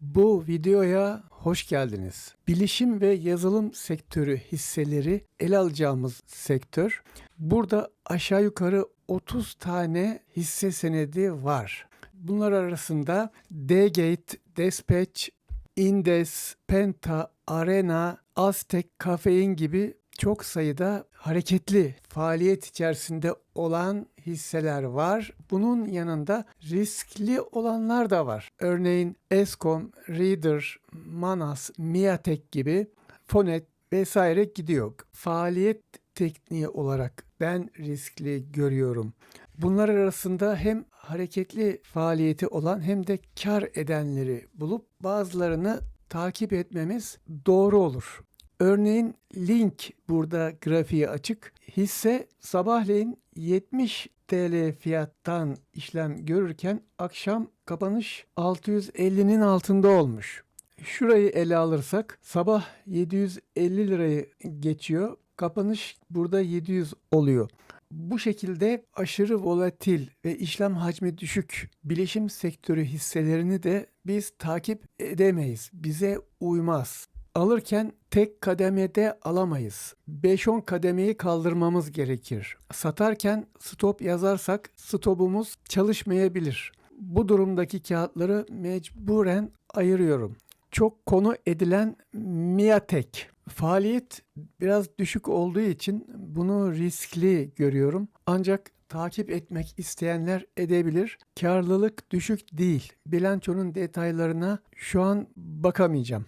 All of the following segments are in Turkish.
Bu videoya hoş geldiniz. Bilişim ve yazılım sektörü hisseleri ele alacağımız sektör. Burada aşağı yukarı 30 tane hisse senedi var. Bunlar arasında Dgate, Dispatch, Indes, Penta, Arena, Aztek, Kafein gibi çok sayıda hareketli faaliyet içerisinde olan hisseler var. Bunun yanında riskli olanlar da var. Örneğin Eskom, Reader, Manas, Miatek gibi Fonet vesaire gidiyor. Faaliyet tekniği olarak ben riskli görüyorum. Bunlar arasında hem hareketli faaliyeti olan hem de kar edenleri bulup bazılarını takip etmemiz doğru olur. Örneğin Link burada grafiği açık. Hisse sabahleyin 70 TL fiyattan işlem görürken akşam kapanış 650'nin altında olmuş. Şurayı ele alırsak sabah 750 lirayı geçiyor. Kapanış burada 700 oluyor. Bu şekilde aşırı volatil ve işlem hacmi düşük bilişim sektörü hisselerini de biz takip edemeyiz. Bize uymaz alırken tek kademede alamayız. 5-10 kademeyi kaldırmamız gerekir. Satarken stop yazarsak stopumuz çalışmayabilir. Bu durumdaki kağıtları mecburen ayırıyorum. Çok konu edilen Miatek. Faaliyet biraz düşük olduğu için bunu riskli görüyorum. Ancak takip etmek isteyenler edebilir. Karlılık düşük değil. Bilançonun detaylarına şu an bakamayacağım.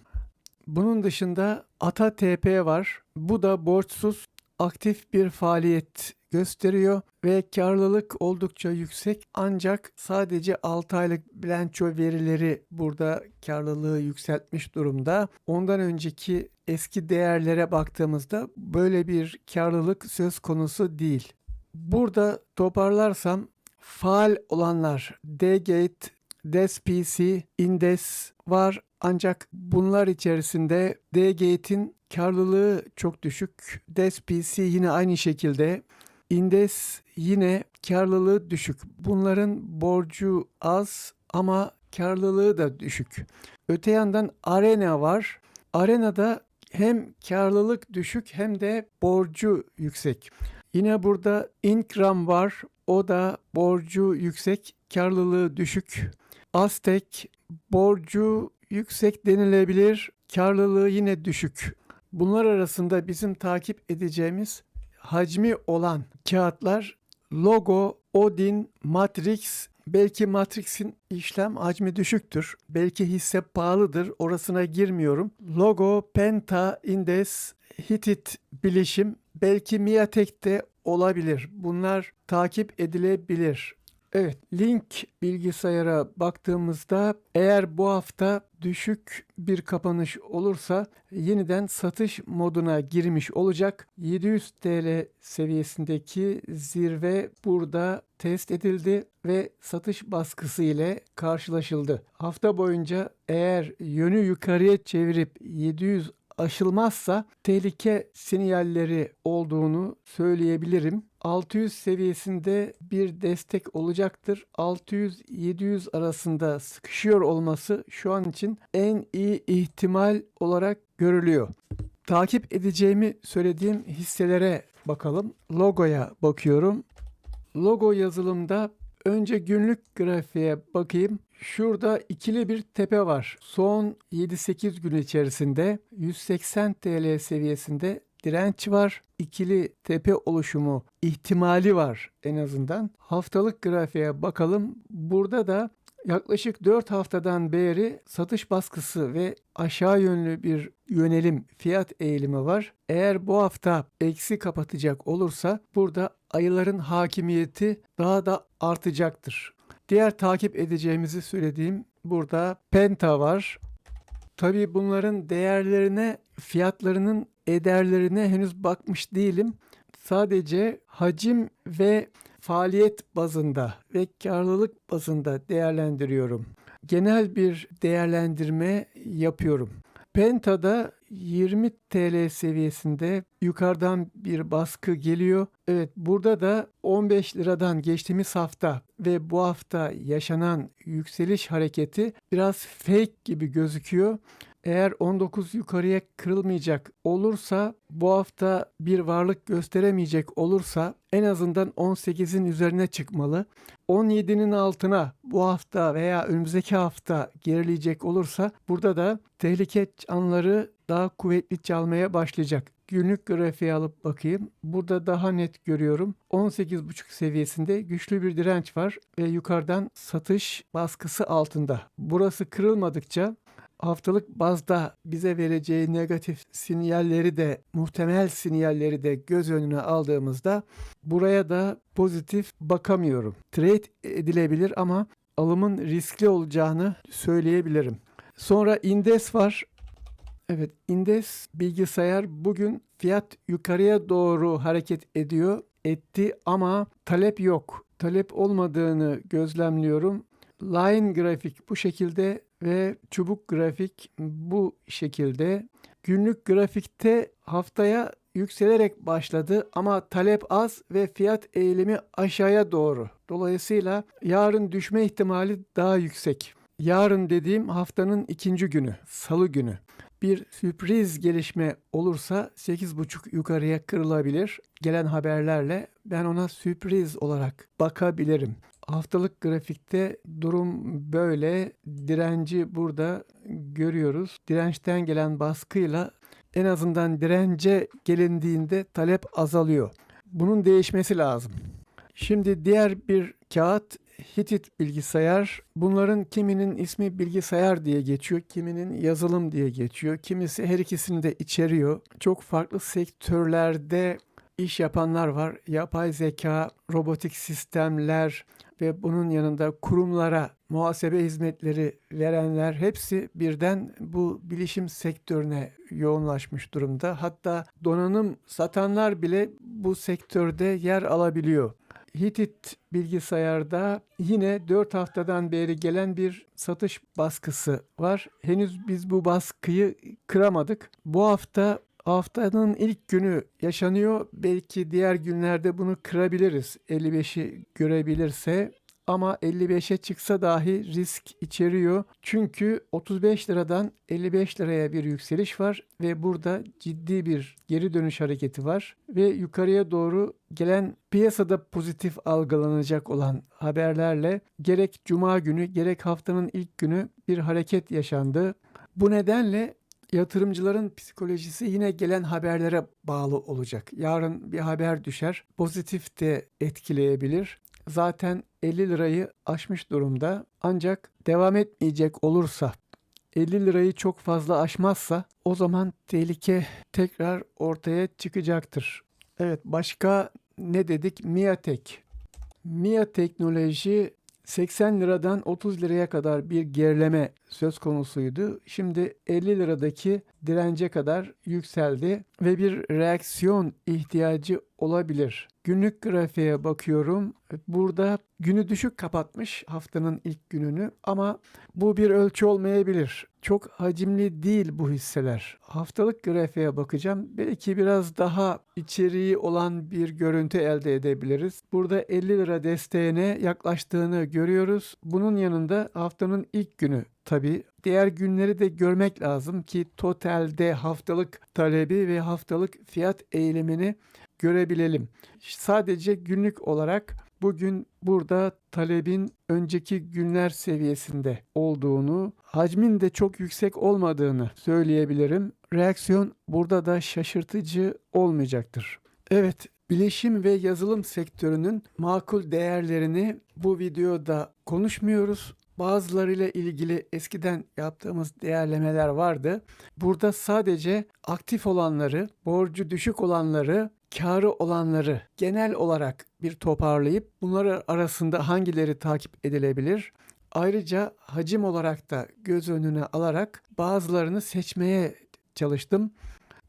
Bunun dışında ATA TP var. Bu da borçsuz aktif bir faaliyet gösteriyor ve karlılık oldukça yüksek ancak sadece 6 aylık bilanço verileri burada karlılığı yükseltmiş durumda. Ondan önceki eski değerlere baktığımızda böyle bir karlılık söz konusu değil. Burada toparlarsam faal olanlar Dgate, DesPC, Indes var ancak bunlar içerisinde Dgate'in karlılığı çok düşük. DesPC yine aynı şekilde. Indes yine karlılığı düşük. Bunların borcu az ama karlılığı da düşük. Öte yandan Arena var. Arena'da hem karlılık düşük hem de borcu yüksek. Yine burada Inkram var. O da borcu yüksek, karlılığı düşük. Aztek borcu yüksek denilebilir, karlılığı yine düşük. Bunlar arasında bizim takip edeceğimiz hacmi olan kağıtlar Logo, Odin, Matrix, belki Matrix'in işlem hacmi düşüktür. Belki hisse pahalıdır. Orasına girmiyorum. Logo, Penta, Indes, Hitit bilişim, belki Miatek de olabilir. Bunlar takip edilebilir. Evet, Link bilgisayara baktığımızda eğer bu hafta düşük bir kapanış olursa yeniden satış moduna girmiş olacak. 700 TL seviyesindeki zirve burada test edildi ve satış baskısı ile karşılaşıldı. Hafta boyunca eğer yönü yukarıya çevirip 700 aşılmazsa tehlike sinyalleri olduğunu söyleyebilirim. 600 seviyesinde bir destek olacaktır. 600-700 arasında sıkışıyor olması şu an için en iyi ihtimal olarak görülüyor. Takip edeceğimi söylediğim hisselere bakalım. Logoya bakıyorum. Logo yazılımda önce günlük grafiğe bakayım. Şurada ikili bir tepe var. Son 7-8 gün içerisinde 180 TL seviyesinde direnç var. İkili tepe oluşumu ihtimali var en azından. Haftalık grafiğe bakalım. Burada da yaklaşık 4 haftadan beri satış baskısı ve aşağı yönlü bir yönelim fiyat eğilimi var. Eğer bu hafta eksi kapatacak olursa burada ayıların hakimiyeti daha da artacaktır. Diğer takip edeceğimizi söylediğim burada Penta var. Tabii bunların değerlerine, fiyatlarının ederlerine henüz bakmış değilim. Sadece hacim ve faaliyet bazında ve karlılık bazında değerlendiriyorum. Genel bir değerlendirme yapıyorum. Penta'da 20 TL seviyesinde yukarıdan bir baskı geliyor. Evet burada da 15 liradan geçtiğimiz hafta ve bu hafta yaşanan yükseliş hareketi biraz fake gibi gözüküyor. Eğer 19 yukarıya kırılmayacak olursa bu hafta bir varlık gösteremeyecek olursa en azından 18'in üzerine çıkmalı. 17'nin altına bu hafta veya önümüzdeki hafta gerileyecek olursa burada da tehlike anları daha kuvvetli çalmaya başlayacak. Günlük grafiği alıp bakayım. Burada daha net görüyorum. 18.5 seviyesinde güçlü bir direnç var ve yukarıdan satış baskısı altında. Burası kırılmadıkça haftalık bazda bize vereceği negatif sinyalleri de muhtemel sinyalleri de göz önüne aldığımızda buraya da pozitif bakamıyorum. Trade edilebilir ama alımın riskli olacağını söyleyebilirim. Sonra indes var. Evet, indes bilgisayar bugün fiyat yukarıya doğru hareket ediyor, etti ama talep yok. Talep olmadığını gözlemliyorum. Line grafik bu şekilde ve çubuk grafik bu şekilde. Günlük grafikte haftaya yükselerek başladı ama talep az ve fiyat eğilimi aşağıya doğru. Dolayısıyla yarın düşme ihtimali daha yüksek. Yarın dediğim haftanın ikinci günü, salı günü. Bir sürpriz gelişme olursa 8.5 yukarıya kırılabilir. Gelen haberlerle ben ona sürpriz olarak bakabilirim. Haftalık grafikte durum böyle. Direnci burada görüyoruz. Dirençten gelen baskıyla en azından dirence gelindiğinde talep azalıyor. Bunun değişmesi lazım. Şimdi diğer bir kağıt Hitit bilgisayar. Bunların kiminin ismi bilgisayar diye geçiyor, kiminin yazılım diye geçiyor. Kimisi her ikisini de içeriyor. Çok farklı sektörlerde iş yapanlar var. Yapay zeka, robotik sistemler, ve bunun yanında kurumlara muhasebe hizmetleri verenler hepsi birden bu bilişim sektörüne yoğunlaşmış durumda. Hatta donanım satanlar bile bu sektörde yer alabiliyor. Hitit bilgisayarda yine 4 haftadan beri gelen bir satış baskısı var. Henüz biz bu baskıyı kıramadık. Bu hafta haftanın ilk günü yaşanıyor. Belki diğer günlerde bunu kırabiliriz. 55'i görebilirse ama 55'e çıksa dahi risk içeriyor. Çünkü 35 liradan 55 liraya bir yükseliş var ve burada ciddi bir geri dönüş hareketi var ve yukarıya doğru gelen piyasada pozitif algılanacak olan haberlerle gerek cuma günü gerek haftanın ilk günü bir hareket yaşandı. Bu nedenle yatırımcıların psikolojisi yine gelen haberlere bağlı olacak. Yarın bir haber düşer, pozitif de etkileyebilir. Zaten 50 lirayı aşmış durumda. Ancak devam etmeyecek olursa 50 lirayı çok fazla aşmazsa o zaman tehlike tekrar ortaya çıkacaktır. Evet başka ne dedik? Miatek. Mia Teknoloji 80 liradan 30 liraya kadar bir gerileme söz konusuydu. Şimdi 50 liradaki dirence kadar yükseldi ve bir reaksiyon ihtiyacı olabilir. Günlük grafiğe bakıyorum. Burada günü düşük kapatmış haftanın ilk gününü ama bu bir ölçü olmayabilir. Çok hacimli değil bu hisseler. Haftalık grafiğe bakacağım. Belki biraz daha içeriği olan bir görüntü elde edebiliriz. Burada 50 lira desteğine yaklaştığını görüyoruz. Bunun yanında haftanın ilk günü tabii. Diğer günleri de görmek lazım ki totalde haftalık talebi ve haftalık fiyat eğilimini görebilelim. Sadece günlük olarak bugün burada talebin önceki günler seviyesinde olduğunu, hacmin de çok yüksek olmadığını söyleyebilirim. Reaksiyon burada da şaşırtıcı olmayacaktır. Evet, bilişim ve yazılım sektörünün makul değerlerini bu videoda konuşmuyoruz. Bazılarıyla ilgili eskiden yaptığımız değerlemeler vardı. Burada sadece aktif olanları, borcu düşük olanları karı olanları genel olarak bir toparlayıp bunları arasında hangileri takip edilebilir? Ayrıca hacim olarak da göz önüne alarak bazılarını seçmeye çalıştım.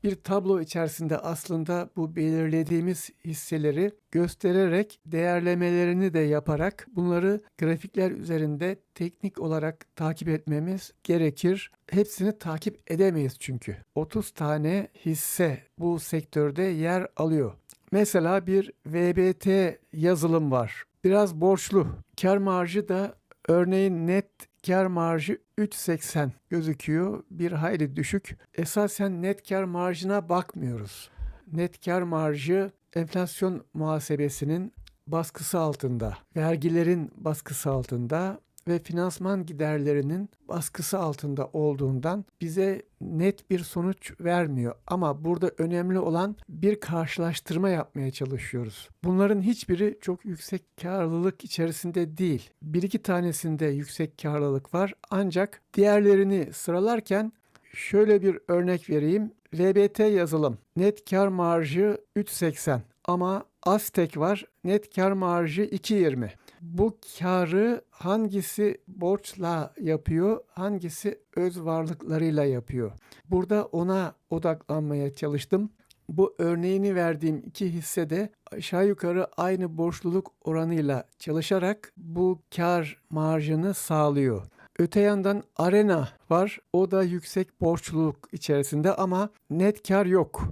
Bir tablo içerisinde aslında bu belirlediğimiz hisseleri göstererek değerlemelerini de yaparak bunları grafikler üzerinde teknik olarak takip etmemiz gerekir. Hepsini takip edemeyiz çünkü. 30 tane hisse bu sektörde yer alıyor. Mesela bir VBT yazılım var. Biraz borçlu. Kar marjı da örneğin net kar marjı 3.80 gözüküyor. Bir hayli düşük. Esasen net kar marjına bakmıyoruz. Net kar marjı enflasyon muhasebesinin baskısı altında, vergilerin baskısı altında ve finansman giderlerinin baskısı altında olduğundan bize net bir sonuç vermiyor. Ama burada önemli olan bir karşılaştırma yapmaya çalışıyoruz. Bunların hiçbiri çok yüksek karlılık içerisinde değil. Bir iki tanesinde yüksek karlılık var ancak diğerlerini sıralarken şöyle bir örnek vereyim. VBT yazılım net kar marjı 3.80 ama Aztek var net kar marjı 2.20 bu karı hangisi borçla yapıyor, hangisi öz varlıklarıyla yapıyor. Burada ona odaklanmaya çalıştım. Bu örneğini verdiğim iki hissede aşağı yukarı aynı borçluluk oranıyla çalışarak bu kar marjını sağlıyor. Öte yandan Arena var. O da yüksek borçluluk içerisinde ama net kar yok.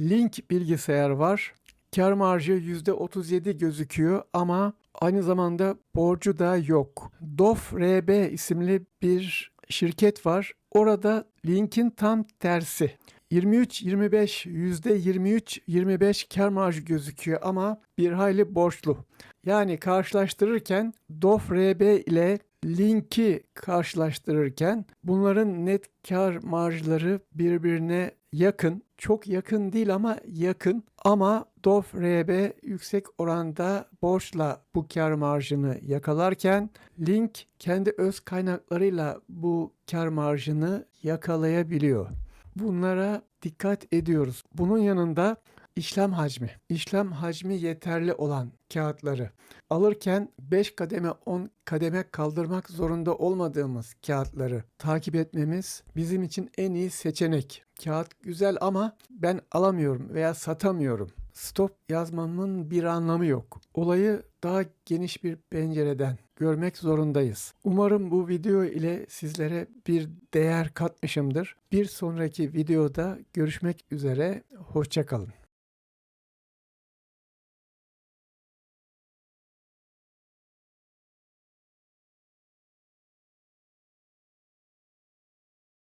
Link bilgisayar var. Kar marjı %37 gözüküyor ama Aynı zamanda borcu da yok. DOF RB isimli bir şirket var. Orada linkin tam tersi. 23-25 %23-25 kar marjı gözüküyor ama bir hayli borçlu. Yani karşılaştırırken DOF RB ile linki karşılaştırırken bunların net kar marjları birbirine yakın. Çok yakın değil ama yakın. Ama DOF RB yüksek oranda borçla bu kar marjını yakalarken Link kendi öz kaynaklarıyla bu kar marjını yakalayabiliyor. Bunlara dikkat ediyoruz. Bunun yanında işlem hacmi. İşlem hacmi yeterli olan kağıtları alırken 5 kademe 10 kademe kaldırmak zorunda olmadığımız kağıtları takip etmemiz bizim için en iyi seçenek. Kağıt güzel ama ben alamıyorum veya satamıyorum. Stop yazmamın bir anlamı yok. Olayı daha geniş bir pencereden görmek zorundayız. Umarım bu video ile sizlere bir değer katmışımdır. Bir sonraki videoda görüşmek üzere. Hoşçakalın.